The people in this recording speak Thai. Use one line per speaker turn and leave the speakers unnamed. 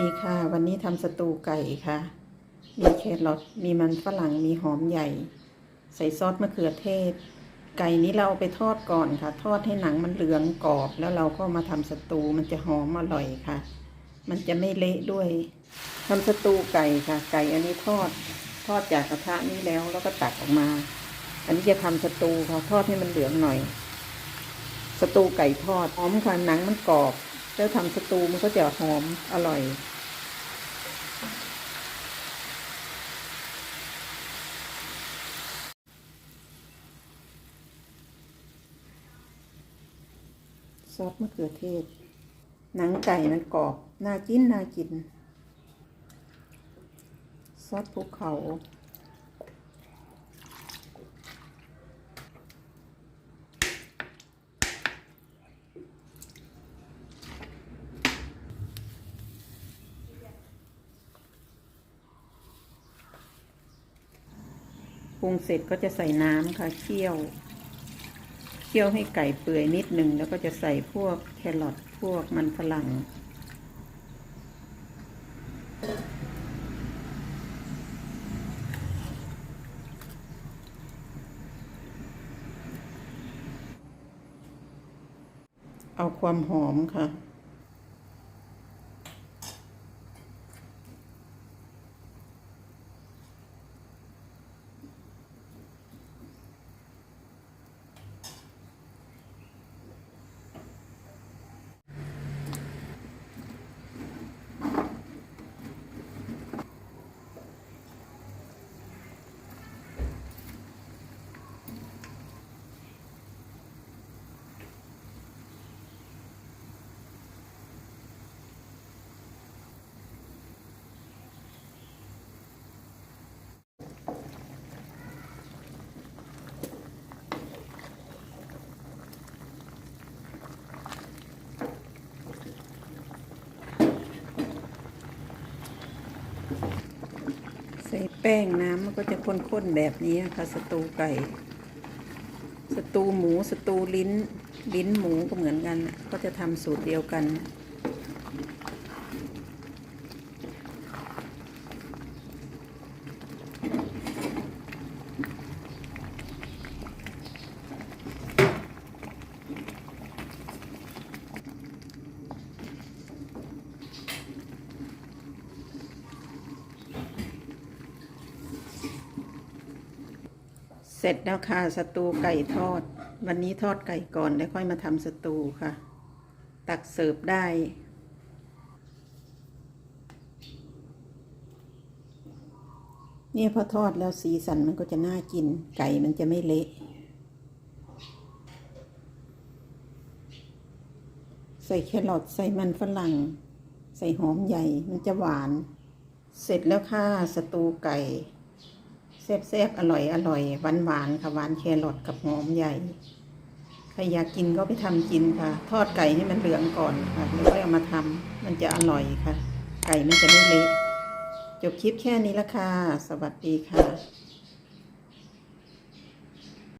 ดีค่ะ วันนี้ทำสตูไก่ค่ะ มีแครอทมีมันฝรั่งมีหอมใหญ่ ใส่ซอสมะเขือเทศ ไก่นี้เราเอาไปทอดก่อนค่ะ ทอดให้หนังมันเหลืองกรอบ แล้วเราก็มาทำสตูมันจะหอมอร่อยค่ะ มันจะไม่เละด้วยทำสตูไก่ค่ะ ไก่อันนี้ทอดทอดจากกระทะนี้แล้วแล้วก็ตักออกมา อันนี้จะทำสตูค่ะทอดให้มันเหลืองหน่อย สตูไก่ทอดหอมค่ะหนังมันกรอบ แล้วทำสตูมันก็จะหอมอร่อย ซอสมะเขือเทศ หนังไก่มันกรอบ น่ากิน น่ากิน ซอสภูเขา รุงเสร็จก็จะใส่น้ำค่ะเคี่ยวเคี่ยวให้ไก่เปื่อยนิดหนึ่งแล้วก็จะใส่พวกแครอทพวกมันฝรั่งเอาความหอมค่ะ ส่แป้งน้ำมันก็จะข้นๆแบบนี้ค่ะสตูไก่ สตูหมูสตูลิ้น ลิ้นหมูก็เหมือนกัน ก็จะทำสูตรเดียวกัน เสร็จแล้วค่ะสตูไก่ทอด วันนี้ทอดไก่ก่อนแล้วค่อยมาทำสตูค่ะ ตักเสิร์ฟได้ เนี่ยพอทอดแล้วสีสันมันก็จะน่ากิน ไก่มันจะไม่เละใส่แครอทใส่มันฝรั่ง ใส่หอมใหญ่มันจะหวาน เสร็จแล้วค่ะสตูไก่ แซ่บๆ อร่อยอร่อยหวานหวานค่ะหวานแครอทกับหอมใหญ่ใครอยากกินก็ไปทำกินค่ะ ทอดไก่ให้มันเหลืองก่อนค่ะแล้วก็เอามาทำมันจะอร่อยค่ะ ไก่มันจะไม่เละจบคลิปแค่นี้ละค่ะ สวัสดีค่ะ